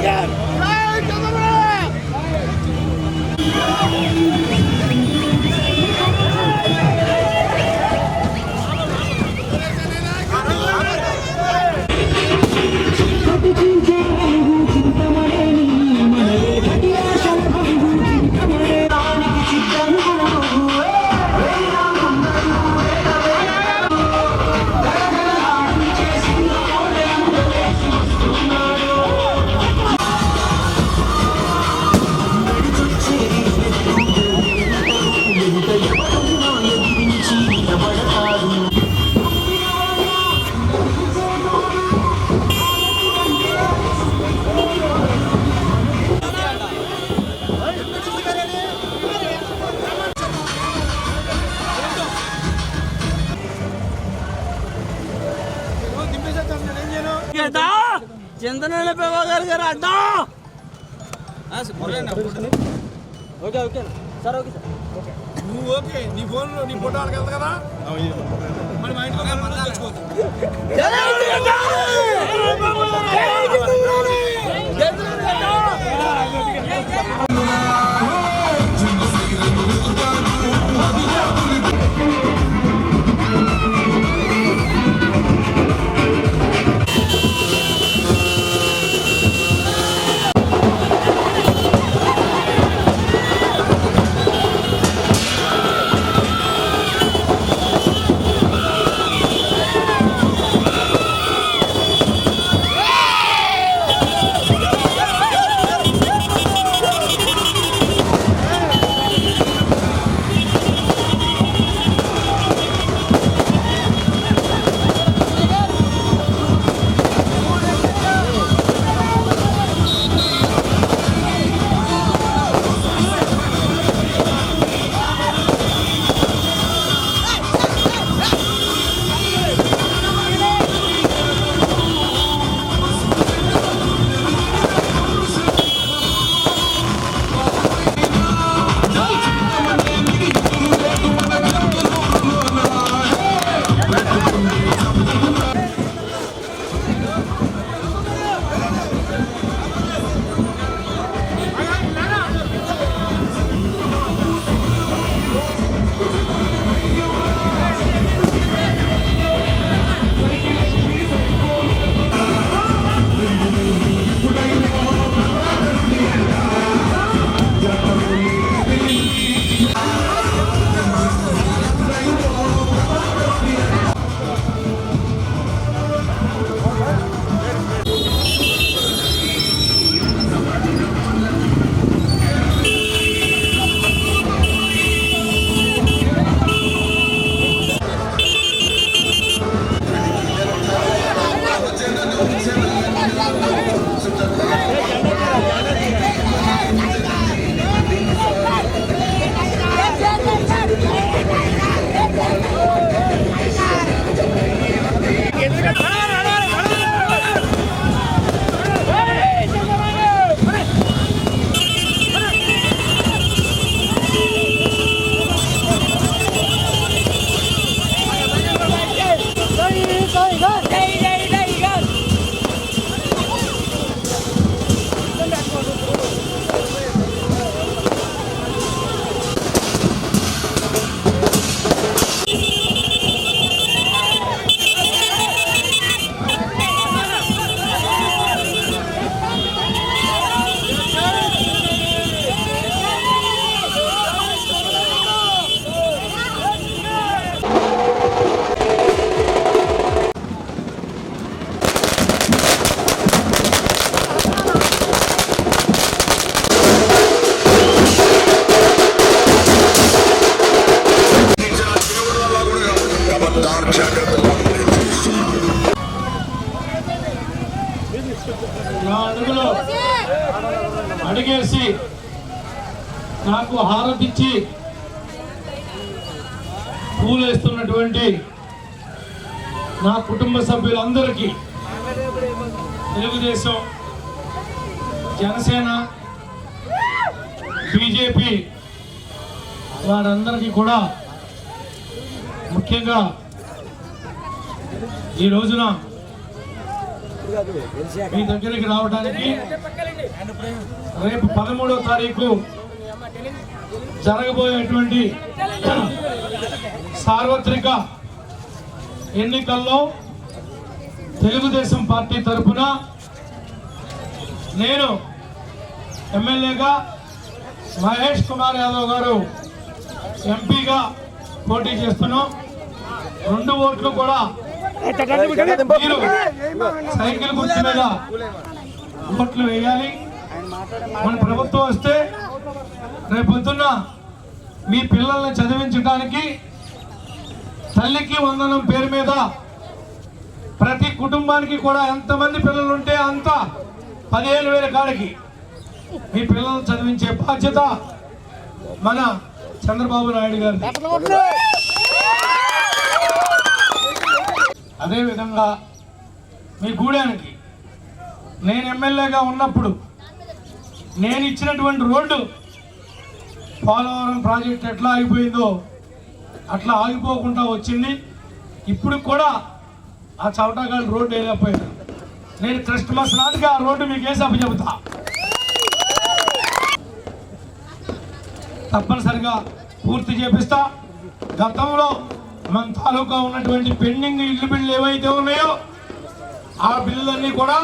Yeah. అడ్డా okay okay. Sir okay sir. నువ్వు okay నీ phone నీ ఫోటో వాళ్ళకి వెళ్తా కదా? మరి మా ఇంట్లో మంది నా కుటుంబ సభ్యులందరికీ తెలుగుదేశం జనసేన బీజేపీ వారందరికీ కూడా ముఖ్యంగా ఈ రోజున మీ దగ్గరికి రావడానికి రేపు పదమూడో తారీఖు జరగబోయేటువంటి సార్వత్రిక ఎన్నికల్లో తెలుగుదేశం పార్టీ తరఫున నేను ఎమ్మెల్యేగా మహేష్ కుమార్ యాదవ్ గారు ఎంపీగా పోటీ చేస్తున్నాం. రెండు ఓట్లు కూడా మీరు సైకిల్ గుర్తు మీద ఓట్లు వేయాలి. మన ప్రభుత్వం వస్తే రేపొద్దున్న మీ పిల్లల్ని చదివించడానికి తల్లికి వందనం పేరు మీద ప్రతి కుటుంబానికి కూడా ఎంతమంది పిల్లలు ఉంటే అంత పదిహేను వేల కాడికి. మీ పిల్లలను చదివించే బాధ్యత మన చంద్రబాబు నాయుడు గారు అదేవిధంగా మీ గూడానికి నేను ఎమ్మెల్యేగా ఉన్నప్పుడు నేను ఇచ్చినటువంటి రోడ్డు పోలవరం ప్రాజెక్ట్ ఎట్లా ఆగిపోయిందో అట్లా ఆగిపోకుండా వచ్చింది. ఇప్పుడు కూడా ఆ చవటగాళ్ళు రోడ్డు వేయలేకపోయారు నేను క్రిస్మస్ నాటికి ఆ రోడ్డు మీకు వేసి చెబుతా. తప్పనిసరిగా పూర్తి చేపిస్తా. గతంలో మన తాలూకా ఉన్నటువంటి పెండింగ్ ఇల్లు బిల్లు ఏవైతే ఉన్నాయో ఆ బిల్లులన్నీ కూడా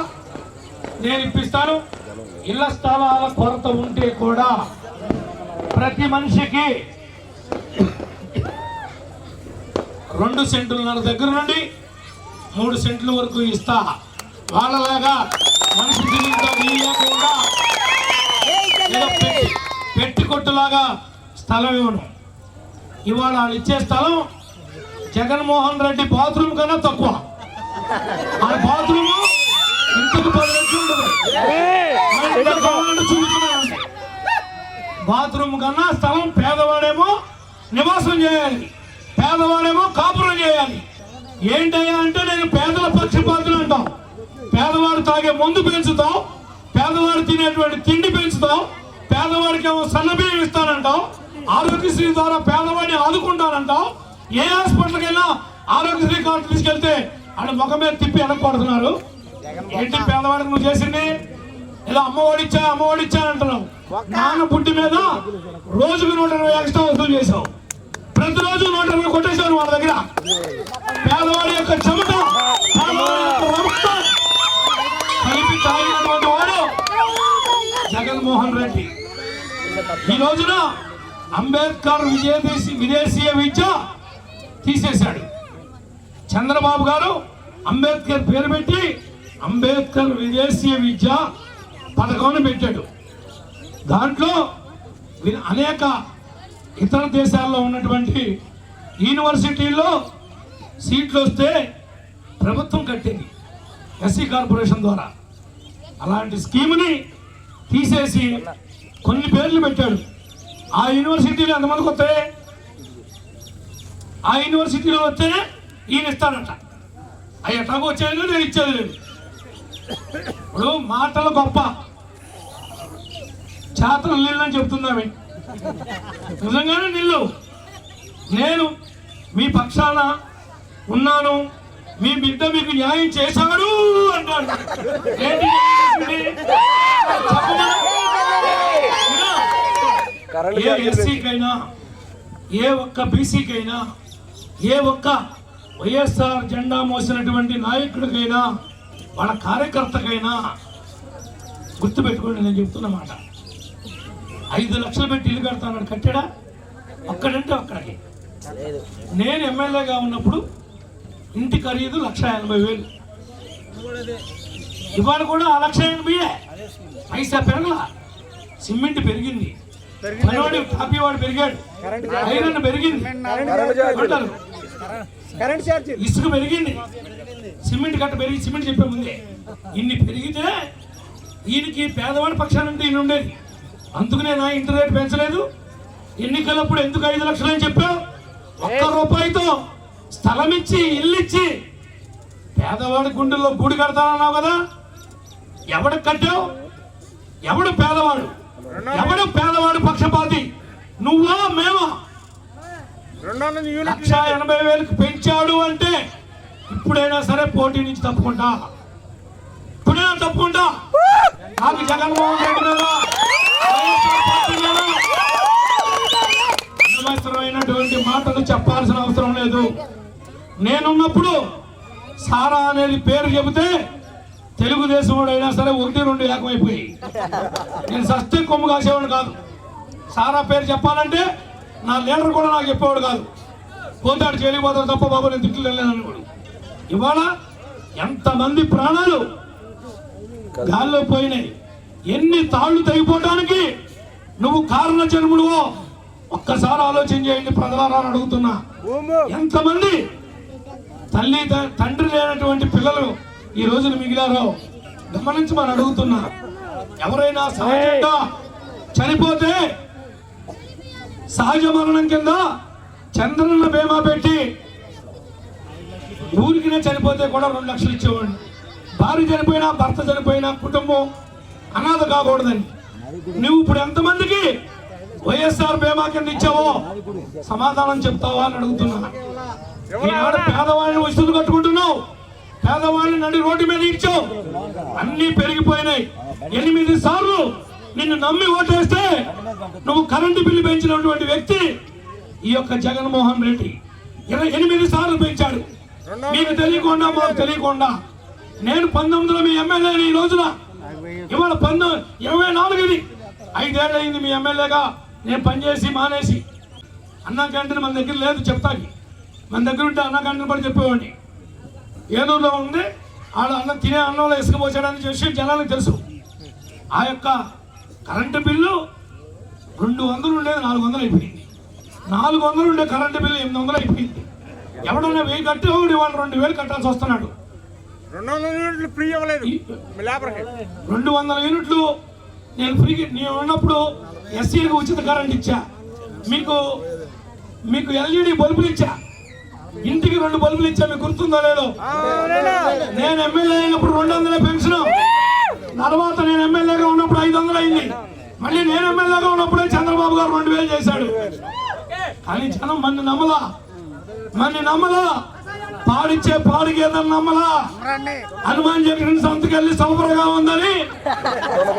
నేను ఇప్పిస్తాను. ఇళ్ళ స్థలాల కొరత ఉంటే కూడా ప్రతి మనిషికి రెండు సెంట్లున్నర దగ్గర నుండి మూడు సెంట్ల వరకు ఇస్తా. వాళ్ళలాగా మనిషి జీవితంతో లేకుండా పెట్టి కొట్టులాగా స్థలం ఇవ్వను. ఇవాళ వాళ్ళు ఇచ్చే స్థలం జగన్మోహన్ రెడ్డి బాత్రూమ్ కన్నా తక్కువ. ఆ బాత్రూమ్ ఇంటికి పది రెట్లు ఉండదు బాత్రూమ్ కన్నా స్థలం పేదవాడేమో నివాసం చేయాలి. పేదవాడేమో కాపురం చేయాలి. ఏంటయ్యా అంటే నేను పేదల పక్షపాతులు అంటాం. పేదవాడు తాగే మందు పెంచుతాం. పేదవాడు తినేటువంటి తిండి పెంచుతాం. పేదవాడికి ఏమో సన్నబియ్యం ఇస్తానంటాం. ఆరోగ్యశ్రీ ద్వారా పేదవాడిని ఆదుకుంటానంటాం. ఏ హాస్పిటల్కైనా ఆరోగ్యశ్రీ కార్డు తీసుకెళ్తే ఆయన ముఖం మీద తిప్పి వెనక్కొడుతున్నారు ఏంటి పేదవాడికి నువ్వు చేసింది? ఇలా అమ్మఒడిచ్చా అమ్మఒడిచ్చా అంటున్నావు. నాన్న పుట్టి మీద రోజుకు నూట ఇరవై ఎక్స్ట్రా వసూలు చేసావు ప్రతిరోజు నూట ఇరవై కొట్టేశారు వాళ్ళ దగ్గర. పేదవాడి యొక్క చెమట కలిపి తాగినటువంటి వాడు జగన్మోహన్ రెడ్డి. ఈ రోజున అంబేద్కర్ విదేశీ విదేశీయ విద్య తీసేశాడు. చంద్రబాబు గారు అంబేద్కర్ పేరు పెట్టి అంబేద్కర్ విదేశీయ విద్య పథకాన్ని పెట్టాడు. దాంట్లో అనేక ఇతర దేశాల్లో ఉన్నటువంటి యూనివర్సిటీల్లో సీట్లు వస్తే ప్రభుత్వం కట్టేది ఎస్సీ కార్పొరేషన్ ద్వారా. అలాంటి స్కీమ్ని తీసేసి కొన్ని పేర్లు పెట్టాడు. ఆ యూనివర్సిటీలు ఎంతమందికి వస్తాయి ఆ యూనివర్సిటీలో వస్తే ఈయన ఇస్తాడట. అవి ఎట్లాగో వచ్చాయో నేను ఇచ్చేది లేదు. ఇప్పుడు మాటలు గొప్ప. చేతలు లేదని చెప్తున్నామే నిజంగానే నీళ్ళు నేను మీ పక్షాన ఉన్నాను. మీ బిడ్డ మీకు న్యాయం చేశాడు అంటాడు. ఏ ఎస్సీకైనా ఏ ఒక్క బీసీకైనా ఏ ఒక్క వైఎస్ఆర్ జెండా మోసినటువంటి నాయకుడికైనా వాళ్ళ కార్యకర్తకైనా గుర్తుపెట్టుకోండి నేను చెప్తున్న మాట. ఐదు లక్షలు పెట్టి ఇల్లు కడతాను కట్టాడా? ఒక్కడంటే ఒక్కడికి నేను ఎమ్మెల్యేగా ఉన్నప్పుడు ఇంటి ఖరీదు లక్ష ఎనభై వేలు. ఇవాళ కూడా ఆ లక్ష ఎనభైయే పైసా పెరగల? సిమెంట్ పెరిగింది. పనివాడు కాపీవాడు పెరిగాడు. ఐరన్ పెరిగింది. ఇసుక పెరిగింది. సిమెంట్ కట్ట పెరిగి సిమెంట్ చెప్పే ముందే. ఇన్ని పెరిగితే ఈయనకి పేదవాడి పక్షానంటే ఈయన ఉండేది. అందుకనే నా ఇంటి రేటు పెంచలేదు. ఎన్నికలప్పుడు ఎందుకు ఐదు లక్షలు అని చెప్పావు ఒక్క రూపాయితో స్థలం ఇచ్చి ఇల్లు ఇచ్చి పేదవాడి గుండెల్లో గూడు కడతానన్నావు కదా? ఎవడికి కట్టావు? ఎవడు పేదవాడు? ఎవడు పేదవాడు పక్షపాతి? నువ్వా మేమా? లక్ష ఎనభై వేలకు పెంచాడు అంటే ఇప్పుడైనా సరే పోటీ నుంచి తప్పుకుంటా. ఎప్పుడైనా తప్పుకుంటా. నాకు జగన్మోహన్ రెడ్డి మీద అనవసరమైనటువంటి మాటలు చెప్పాల్సిన అవసరం లేదు. నేనున్నప్పుడు సారా అనేది పేరు చెబితే తెలుగుదేశం వాడైనా సరే ఒకటి రెండు ఏకమైపోయి. నేను సస్తే కొమ్ము కాసేవాడు కాదు. సారా పేరు చెప్పాలంటే నా లీడర్ కూడా నాకు చెప్పేవాడు కాదు. పోతాడు చేయలేకపోతాడు తప్ప బాబు నేను తిట్లు వెళ్ళలేదనేవాడు ఇవాళ ఎంతమంది ప్రాణాలు గాల్లో పోయినాయి. ఎన్ని తాళ్ళు తెగిపోవడానికి నువ్వు కారణ జన్ముడువో ఒక్కసారి ఆలోచన చేయండి ప్రజలారా అని అడుగుతున్నా ఎంతమంది తల్లి తండ్రి లేనటువంటి పిల్లలు ఈ రోజున మిగిలారో గమనించమని అడుగుతున్నా. ఎవరైనా సహజంగా చనిపోతే సహజ మరణం కింద చంద్రన్న బీమా పెట్టి ఊరికినే చనిపోతే కూడా రెండు లక్షలు ఇచ్చేవాడిని. భార్య చనిపోయినా భర్త చనిపోయినా కుటుంబం అనాథ కాకూడదని. నువ్వు ఇప్పుడు ఎంతమందికి వైఎస్ఆర్ బీమా కింద ఇచ్చావో సమాధానం చెప్తావా అని అడుగుతున్నా. ఈనాడు పేదవాళ్ళని వసూలు కట్టుకుంటున్నావు. పేదవాళ్ళని నడి రోడ్డు మీద ఇచ్చావు. అన్ని పెరిగిపోయినాయి. ఎనిమిది సార్లు నిన్ను నమ్మి ఓటేస్తే నువ్వు కరెంటు బిల్లు పెంచినటువంటి వ్యక్తి ఈ యొక్క జగన్మోహన్ రెడ్డి. ఇరవై ఎనిమిది సార్లు పెంచాడు. మీకు తెలియకుండా మాకు తెలియకుండా నేను పంతొమ్మిదిలో మీ ఎమ్మెల్యేని ఈ రోజున ఇవాళ పంతొమ్మిది ఇరవై నాలుగుది. ఐదేళ్ళు అయింది మీ ఎమ్మెల్యేగా. నేను పనిచేసి మానేసి అన్న క్యాంటీన్ మన దగ్గర లేదు చెప్తాకి. మన దగ్గర ఉంటే అన్న క్యాంటీన్ కూడా చెప్పేవాడిని. ఏలూరులో ఉంది. ఆడ అన్నం తినే అన్నంలో ఇసుక పోసాడని చేసి జనాలకు తెలుసు. ఆ యొక్క కరెంటు బిల్లు రెండు వందలు ఉండేది నాలుగు వందలు అయిపోయింది. నాలుగు వందలు ఉండే కరెంటు బిల్లు ఎనిమిది వందలు అయిపోయింది. ఎవడన్నా వెయ్యి కట్టి ఒకటి వాళ్ళు రెండు వేలు కట్టాల్సి వస్తున్నాడు. రెండు వందల యూనిట్లు ఫ్రీ ఇవ్వలేదు. లేబర్కి. రెండు వందల యూనిట్లు నేను ఫ్రీ నేను ఉన్నప్పుడు ఎస్సీలకు ఉచిత కరెంట్ ఇచ్చా. మీకు మీకు ఎల్ఈడి బల్బులు ఇచ్చా. ఇంటికి రెండు బల్బులు ఇచ్చా మీకు గుర్తుందో లేదో? నేను ఎమ్మెల్యే అయినప్పుడు రెండు వందల పెన్షన్. తర్వాత నేను ఎమ్మెల్యేగా ఉన్నప్పుడు ఐదు వందలు అయింది. మళ్ళీ నేను ఎమ్మెల్యేగా ఉన్నప్పుడే చంద్రబాబు గారు రెండు వేలు చేశాడు. కానీ జనం మన నమ్మలా? మన నమ్మలా? పాడిచ్చే పాడిగేదని నమ్మలా? హనుమాన్ జంక్షన్ సంతకెళ్ళి సౌకర్యంగా ఉందని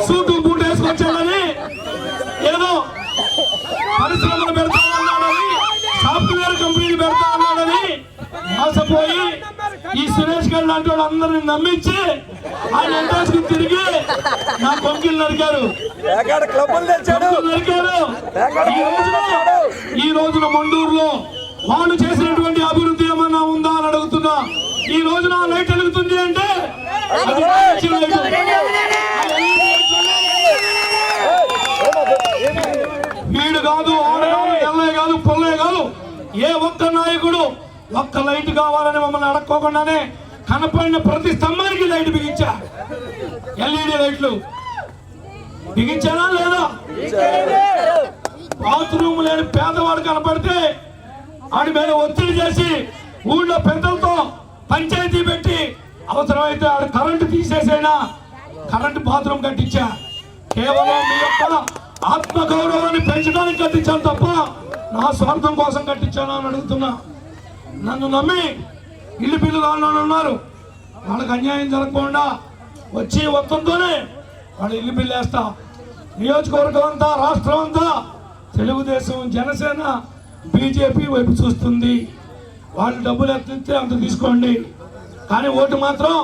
సూటు బూట్ వేసుకొచ్చాడని ఏదో పరిశ్రమలు పెడతా ఉన్నాడని సాఫ్ట్వేర్ కంపెనీలు పెడతా ఉన్నాడని మోసపోయి ఈ సురేష్ గారు లాంటి వాళ్ళు అందరిని నమ్మించి ఆయన ఎంట్రెస్కి తిరిగి నా కొంకిలు నరికారు. నరికారు. ఈ రోజున ఈ రోజున మండూరులో వాళ్ళు చేసినటువంటి అభివృద్ధి ఉందా అని అడుగుతున్నా. ఈ రోజున లైట్ వెలుగుతుంది అంటే వీడు కాదు ఆడు కాదు ఎల్లయ్య కాదు పుల్లయ్య కాదు. ఏ ఒక్క నాయకుడు ఒక్క లైట్ కావాలని మమ్మల్ని అడక్కోకుండానే కనపడిన ప్రతి స్తంభానికి లైట్ బిగించా. ఎల్ఈడి లైట్లు. బిగించానా లేదా? బాత్రూమ్ లేని పేదవాడు కనపడితే ఆడి మీద ఒత్తిడి చేసి ఊళ్ళో పెద్దలతో పంచాయతీ పెట్టి అవసరమైతే ఆడ కరెంటు తీసేసైనా కరెంటు బాత్రూమ్ కట్టించా. కేవలం మీ యొక్క ఆత్మగౌరవాన్ని పెంచడానికి కట్టించాను తప్ప నా స్వార్థం కోసం కట్టించాను అని అడుగుతున్నా. నన్ను నమ్మి ఇల్లు బిల్లు ఉన్నారు వాళ్ళకి అన్యాయం జరగకుండా వచ్చి మొత్తంతోనే వాళ్ళు ఇల్లు బిల్లు వేస్తా. నియోజకవర్గం అంతా రాష్ట్రం అంతా తెలుగుదేశం జనసేన బీజేపీ వైపు చూస్తుంది. వాళ్ళు డబ్బులు ఎత్తితే అంత తీసుకోండి. కానీ ఓటు మాత్రం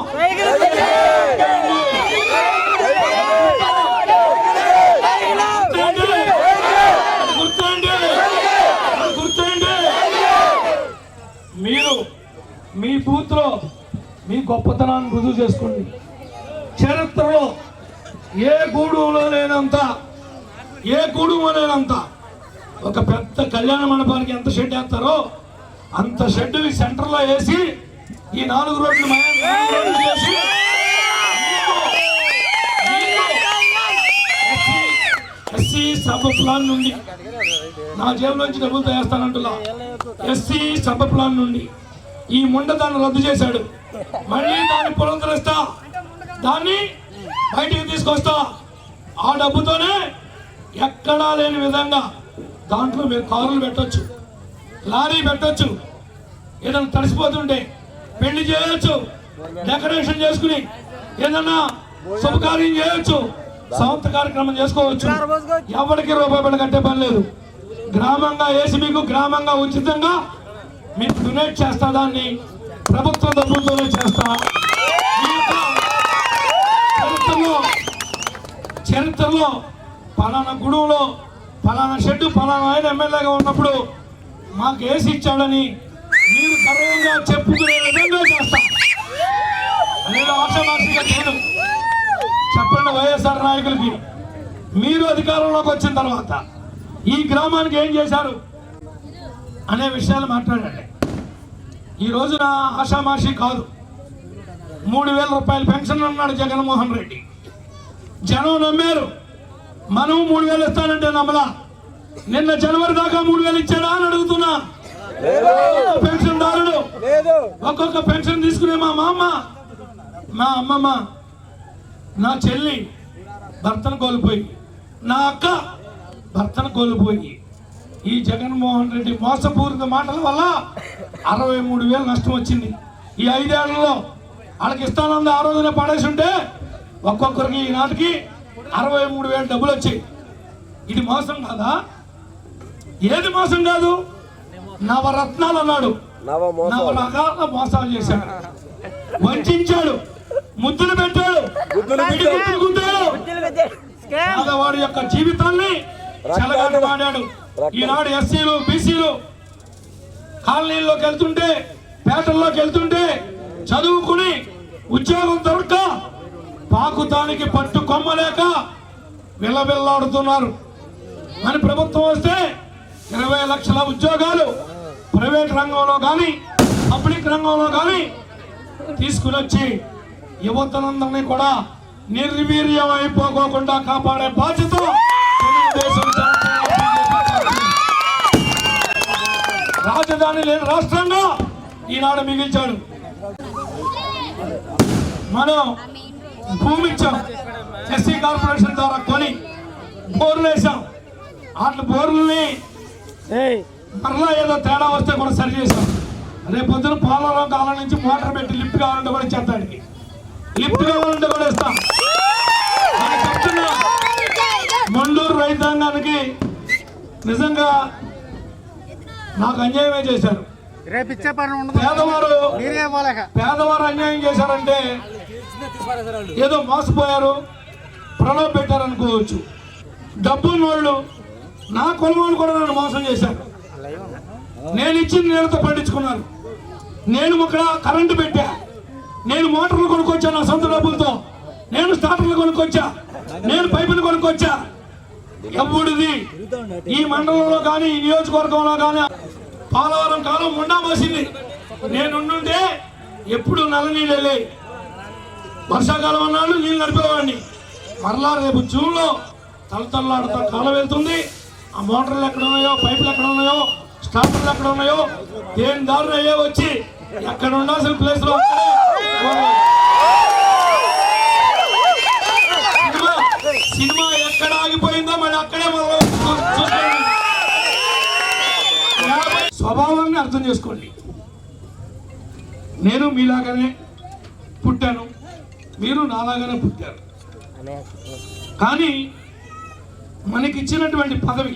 మీరు మీ బూత్ మీ గొప్పతనాన్ని రుజువు చేసుకోండి. చరిత్రలో ఏ గూడులో లేనంత ఏ గూడులో లేనంత ఒక పెద్ద కళ్యాణ మండపానికి ఎంత షెడ్ వేస్తారో అంత షెడ్ సెంటర్లో వేసి ఈ నాలుగు రోడ్లు చేసి ఎస్సీ సబ్ ప్లాన్ నుండి నా జేబులోంచి డబ్బులు వేస్తానంటున్నా ఎస్సీ సబ్ ప్లాన్ నుండి. ఈ ముండ దాన్ని రద్దు చేశాడు. మళ్ళీ దాన్ని పునరుద్ధరిస్తా దాన్ని బయటికి తీసుకొస్తా. ఆ డబ్బుతోనే ఎక్కడా లేని విధంగా దాంట్లో మీరు కారులు పెట్టొచ్చు. లారీ పెట్టచ్చు. ఏదైనా తడిసిపోతుంటే పెళ్ళి చేయొచ్చు. డెకరేషన్ చేసుకుని ఏదన్నా శుభకార్యం చేయొచ్చు. సంవత్సర కార్యక్రమం చేసుకోవచ్చు. ఎవరికి రూపాయి బిళ్ళ కట్టే పని లేదు. గ్రామంగా వేసి మీకు గ్రామంగా ఉచితంగా మీకు డొనేట్ చేస్తా దాన్ని ప్రభుత్వం డబ్బులతోనే చేస్తా. చరిత్రలో చరిత్రలో పలానా గుడువులో పలానా షెడ్డు పలానా ఆయన ఎమ్మెల్యేగా ఉన్నప్పుడు మాకు వేసి ఇచ్చాడని మీరు గర్వంగా చెప్పుకునే విధంగా చేస్తాం. నేను ఆశామాషిగా నేను చెప్పండి వైఎస్ఆర్ నాయకులకి. మీరు అధికారంలోకి వచ్చిన తర్వాత ఈ గ్రామానికి ఏం చేశారు అనే విషయాలు మాట్లాడండి. ఈ రోజున ఆషామాషి కాదు. మూడు వేల రూపాయల పెన్షన్ అన్నాడు జగన్మోహన్ రెడ్డి. జనం నమ్మారు. మనం మూడు వేలు ఇస్తానంటే నమ్మలా? నిన్న జనవరి దాకా మూడు వేలు ఇచ్చాడా అని అడుగుతున్నా. పెన్షన్ దారుడు ఒక్కొక్క పెన్షన్ తీసుకునే మా మామ. మా అమ్మమ్మ. నా చెల్లి భర్తను కోల్పోయి నా అక్క భర్తను కోల్పోయి ఈ జగన్మోహన్ రెడ్డి మోసపూరిత మాటల వల్ల అరవై మూడు వేలు నష్టం వచ్చింది. ఈ ఐదేళ్ళలో వాళ్ళకి ఇస్తానంది ఆ రోజున పడేసి ఉంటే ఒక్కొక్కరికి ఈనాటికి అరవై మూడు వేలు డబ్బులు వచ్చాయి. ఇది మోసం కాదా? ఏది మోసం కాదు? నవరత్నాలు అన్నాడు. నవ నవరకాల మోసాలు చేశాడు. వంచాడు. ముద్దులు పెట్టాడు. పేదవాడి యొక్క జీవితాన్ని చెలగాటమాడాడు ఈనాడు ఎస్సీలు బీసీలు కాలనీల్లోకి వెళ్తుంటే పేటల్లోకి వెళ్తుంటే చదువుకుని ఉద్యోగం దొరక్క పాకుతానికి పట్టు కొమ్మలేక విల్లవిల్లాడుతున్నారు అని ప్రభుత్వం వస్తే ఇరవై లక్షల ఉద్యోగాలు ప్రైవేట్ రంగంలో కానీ పబ్లిక్ రంగంలో కానీ తీసుకుని వచ్చి కూడా నిర్వీర్యం అయిపోకోకుండా కాపాడే బాధ్యత తెలుగుదేశం రాజధాని లేని రాష్ట్రంగా ఈనాడు మిగిల్చాడు. మనం భూమి ఇచ్చాం ఎస్సీ కార్పొరేషన్ ద్వారా కొని బోర్లు వేసాం అట్లా బోర్లని మరలా ఏదో తేడా వస్తే కూడా సరి చేసాం రేపు పొద్దున పోలవరం కాలం నుంచి మోటార్ పెట్టి లిఫ్ట్ కావాలంటే కూడా ఇచ్చేస్తాడికి లిఫ్ట్ కావాలంటే కూడా ఇస్తాం. చెప్తున్నా. మండూరు రైతాంగానికి నిజంగా నాకు అన్యాయమే చేశారు. రేపు ఇచ్చే పని ఉండదు. పేదవారు పేదవారు అన్యాయం చేశారంటే ఏదో మోసపోయారు ప్రలోభ పెట్టారు అనుకోవచ్చు డబ్బున్న వాళ్ళు నా కొలవాళ్ళు కూడా నన్ను మోసం చేశారు. నేను ఇచ్చిన నీళ్ళతో పండించుకున్నాను. నేను ఇక్కడ కరెంటు పెట్టా. నేను మోటార్లు కొనుక్కొచ్చా నా సొంత డబ్బులతో. నేను స్టార్టర్లు కొనుక్కొచ్చా. నేను పైపులు కొనుక్కొచ్చా. ఎవడిది? ఈ మండలంలో కానీ ఈ నియోజకవర్గంలో కానీ పాలవరం కాలం ఉండా మోసింది. నేనుండుంటే ఎప్పుడు నల్ల నీళ్ళు వెళ్ళాయి వర్షాకాలం అన్నాడు నీళ్ళు నడిపేవాడిని. మరలా రేపు జూన్లో తలతల్లాడుతా కాలం వెళ్తుంది. ఆ మోటార్లు ఎక్కడ ఉన్నాయో పైపులు ఎక్కడ ఉన్నాయో స్టార్టర్లు ఎక్కడ ఉన్నాయో దేని దారులు అయ్యే వచ్చి ఎక్కడ ఉండాల్సిన ప్లేస్లో సినిమా సినిమా ఎక్కడ ఆగిపోయిందో మళ్ళీ అక్కడే స్వభావాన్ని అర్థం చేసుకోండి. నేను మీలాగానే పుట్టాను. మీరు నాలాగానే పుట్టారు. కానీ మనకి ఇచ్చినటువంటి పదవి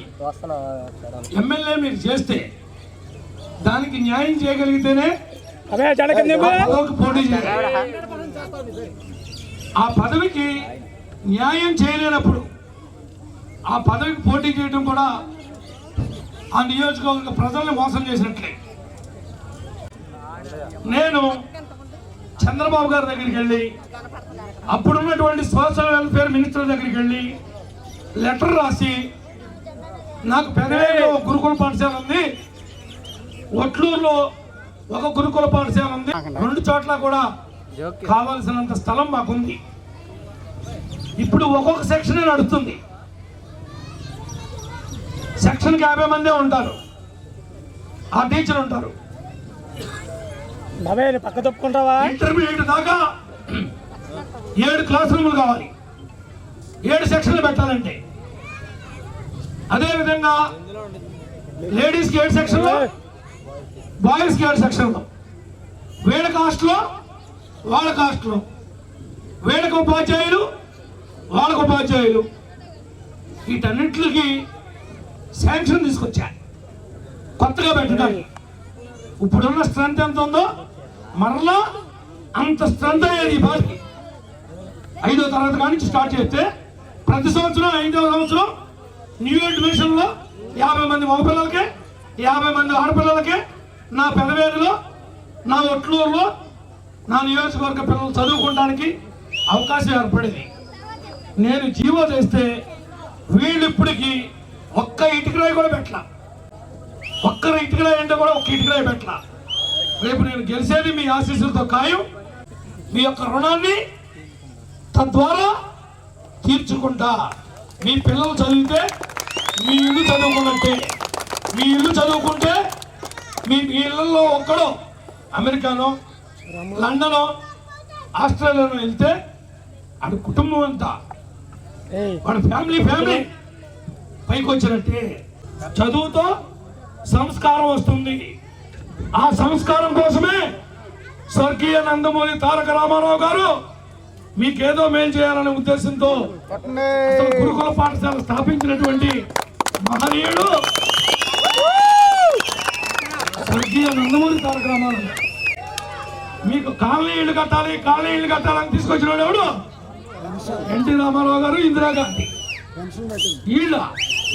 ఎమ్మెల్యే మీరు చేస్తే దానికి న్యాయం చేయగలిగితేనే పోటీ చేయాలి. ఆ పదవికి న్యాయం చేయలేనప్పుడు ఆ పదవికి పోటీ చేయడం కూడా ఆ నియోజకవర్గ ప్రజల్ని మోసం చేసినట్లే. నేను చంద్రబాబు గారి దగ్గరికి వెళ్ళి అప్పుడున్నటువంటి సోషల్ వెల్ఫేర్ మినిస్టర్ దగ్గరికి వెళ్ళి లెటర్ రాసి నాకు పెదవేలో ఒక గురుకుల పాఠశాల ఉంది. ఒట్లూరులో ఒక గురుకుల పాఠశాల ఉంది. రెండు చోట్ల కూడా కావాల్సినంత స్థలం మాకుంది. ఇప్పుడు ఒక్కొక్క సెక్షన్ నడుస్తుంది. సెక్షన్కి యాభై మందే ఉంటారు. ఆ టీచర్ ఉంటారు. పక్క తప్పుకుంటావా? ఇంటర్మీడియట్ దాకా ఏడు క్లాస్ రూములు కావాలి. ఏడు సెక్షన్లు పెట్టాలంటే. అదే విధంగా లేడీస్కి ఏడు సెక్షన్లు బాయ్స్కి ఏడు సెక్షన్లు. వీళ్ళ కాస్ట్లో వాళ్ళ కాస్ట్లో. వీళ్ళకు ఉపాధ్యాయులు వాళ్ళకు ఉపాధ్యాయులు. వీటన్నింటికి శాంక్షన్ తీసుకొచ్చా కొత్తగా పెట్టడానికి. ఇప్పుడున్న స్ట్రెంత్ ఎంత ఉందో మరలా అంత స్ట్రెంత్ అయ్యేది ఈ బాడీకి ఐదో తరగతి కానీ స్టార్ట్ చేస్తే ప్రతి సంవత్సరం ఐదవ సంవత్సరం న్యూ అడ్మిషన్లో యాభై మంది మగపిల్లలకి యాభై మంది ఆడపిల్లలకి నా పెదవేరులో నా ఒట్లూరులో నా నియోజకవర్గ పిల్లలు చదువుకోవడానికి అవకాశం ఏర్పడింది. నేను జీవో చేస్తే వీళ్ళు ఇప్పటికి ఒక్క ఇటుకరాయి కూడా పెట్టలా. ఒక్కరు ఇటుకరాయి అంటే కూడా ఒక్క ఇటుకరాయి పెట్టలా. రేపు నేను గెలిచేది మీ ఆశీస్సులతో ఖాయం. మీ యొక్క రుణాన్ని తద్వారా తీర్చుకుంటా. మీ పిల్లలు చదివితే మీ ఇల్లు చదువుకున్నట్టే మీ ఇల్లు చదువుకుంటే మీ ఇళ్ళల్లో ఒక్కడో అమెరికానో లండనో ఆస్ట్రేలియానో వెళ్తే అది కుటుంబం అంతా వాడి ఫ్యామిలీ ఫ్యామిలీ. పైకి వచ్చినట్టే చదువుతో సంస్కారం వస్తుంది. ఆ సంస్కారం కోసమే స్వర్గీయ నందమూరి తారక రామారావు గారు మీకేదో మేలు చేయాలనే ఉద్దేశంతో గురుకుల పాఠశాల స్థాపించినటువంటి మహనీయుడు స్వర్గీయ నందమూరి తారక రామారావు. మీకు కాలనీ ఇల్లు కట్టాలి కాలనీ ఇల్లు కట్టాలని తీసుకొచ్చిన వాడు ఎవడు? ఎన్టీ రామారావు గారు ఇందిరాగాంధీ. వీళ్ళ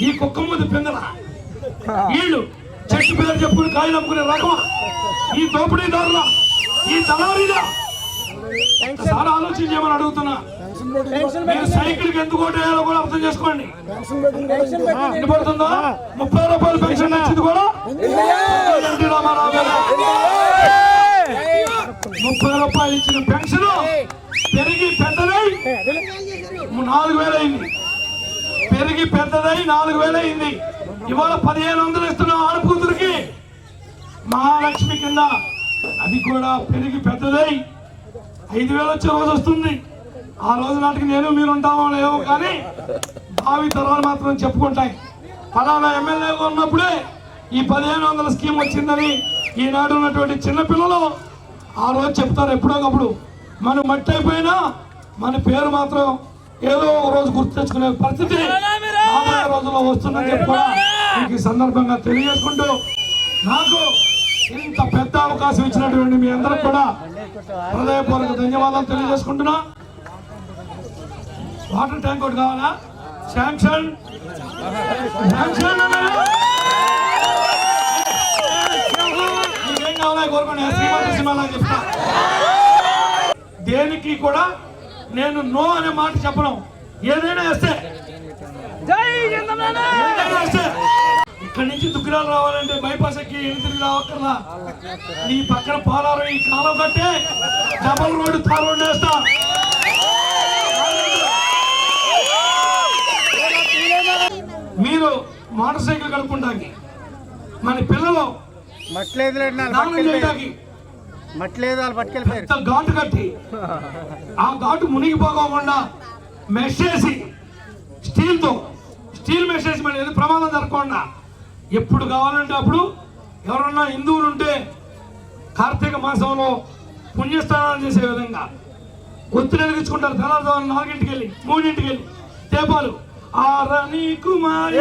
ఈ కుక్క ముందు పిందల వీళ్ళు చెట్టు పేరు చెప్పుకుని కాయలు అమ్ముకునే రకమా? ఈ దోపిడీదారుల? ఈ దళారీలా? ఒకసారి ఆలోచన చేయమని అడుగుతున్నా. మీరు సైకిల్కి ఎందుకు ఓటేయాలో కూడా అర్థం చేసుకోండి. వినపడుతుందా? ముప్పై రూపాయల పెన్షన్ వచ్చింది కూడా? ఎన్టీ రామారావు గారు. ముప్పై రూపాయలు ఇచ్చిన పెన్షన్ పెరిగి పెద్దదై నాలుగు వేలు అయింది. పెరిగి పెద్దదై నాలుగు వేలు అయింది. ఇవాళ పదిహేను వందలు ఇస్తున్నాం ఆడకూతురికి మహాలక్ష్మి కింద అది కూడా పెరిగి పెద్దదై ఐదు వేలు వచ్చే రోజు వస్తుంది. ఆ రోజు నాటికి నేను మీరు ఉంటామో లేవో కానీ భావి తరాలు మాత్రం చెప్పుకుంటాయి. పలానా ఎమ్మెల్యేగా ఉన్నప్పుడే ఈ పదిహేను వందల స్కీమ్ వచ్చిందని ఈనాడు ఉన్నటువంటి చిన్నపిల్లలు ఆ రోజు చెప్తారు ఎప్పుడోకప్పుడు. మనం మట్టి అయిపోయినా మన పేరు మాత్రం ఏదో ఒక రోజు గుర్తు తెచ్చుకునే పరిస్థితి రాబోయే రోజుల్లో వస్తుందని చెప్పి కూడా మీకు ఈ సందర్భంగా తెలియజేసుకుంటూ నాకు ఇంత పెద్ద అవకాశం ఇచ్చినటువంటి మీ అందరికి కూడా హృదయపూర్వక ధన్యవాదాలు తెలియజేసుకుంటున్నా. వాటర్ ట్యాంక్ ఒకటి కావాలా? శాంక్షన్. శాంక్షన్ అన్నయ్య. మీకేం కావాలా కోరుకోండి. శ్రీమంత సినిమాలో చెప్తా. దేనికి కూడా నేను నో అనే మాట చెప్పను. ఏదైనా వేస్తే ఇక్కడి నుంచి దుగ్గిరాలు రావాలంటే బైపాస్ ఎక్కి తిరిగి రావక్కర్లా. నీ పక్కన పోలారం ఈ కాలం కట్టే డబల్ రోడ్డు తార్ రోడ్డు వేస్తా. మీరు మోటార్ సైకిల్ కడుక్కుంటాకి. మన పిల్లలు మట్లేదు ఘాటు కట్టి. ఆ ఘాటు మునిగిపోకుండా మెష్ చేసి స్టీల్తో స్టీల్ మెష్ చేసి మళ్ళీ ఏది ప్రమాదం జరగకుండా ఎప్పుడు కావాలంటే అప్పుడు ఎవరన్నా హిందువులు ఉంటే కార్తీక మాసంలో పుణ్యస్నానాలు చేసే విధంగా ఒత్తిడి వెలిగించుకుంటారు. తెల్లవారుజామున నాలుగింటికి వెళ్ళి మూడింటికి వెళ్ళి దీపాలు. ఆరని కుమారి.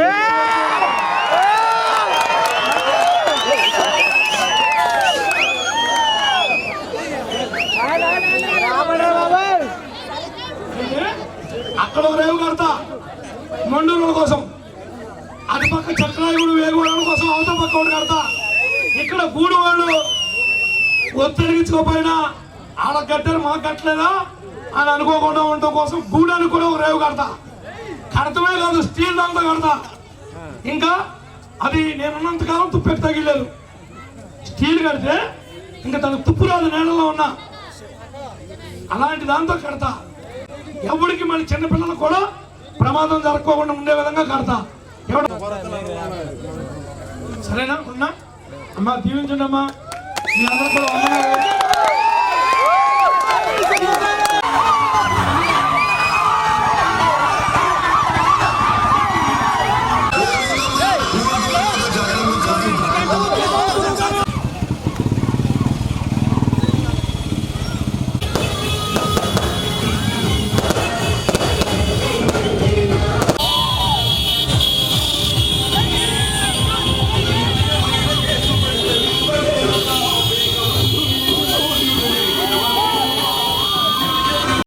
అక్కడ ఒక రేవు కడతా. మండూరుల కోసం. అటు పక్క చక్రాయుడు వేగోడల కోసం అవతల పక్క ఒకటి కడతా. ఇక్కడ గూడు వాళ్ళు ఒత్తిడిగించుకోపోయినా ఆడ కట్టారు మాకు కట్టలేదా అని అనుకోకుండా ఉండటం కోసం గూడానికి కూడా ఒక రేవు కడతా. కడతమే కాదు స్టీల్ దాంతో కడతా. ఇంకా అది నేనున్నంతకాలం తుప్పెట్టి తగిలేదు. స్టీల్ కడితే ఇంకా తనకు తుప్పు రాదు నేలలో ఉన్నా. అలాంటి దాంతో కడతా. ఎవరికి మన చిన్నపిల్లలు కూడా ప్రమాదం జరగకుండా ఉండే విధంగా కడతా. సరేనా ఉన్నా అమ్మా దీవించండి అమ్మా మీ అందరూ కూడా వందనాలు.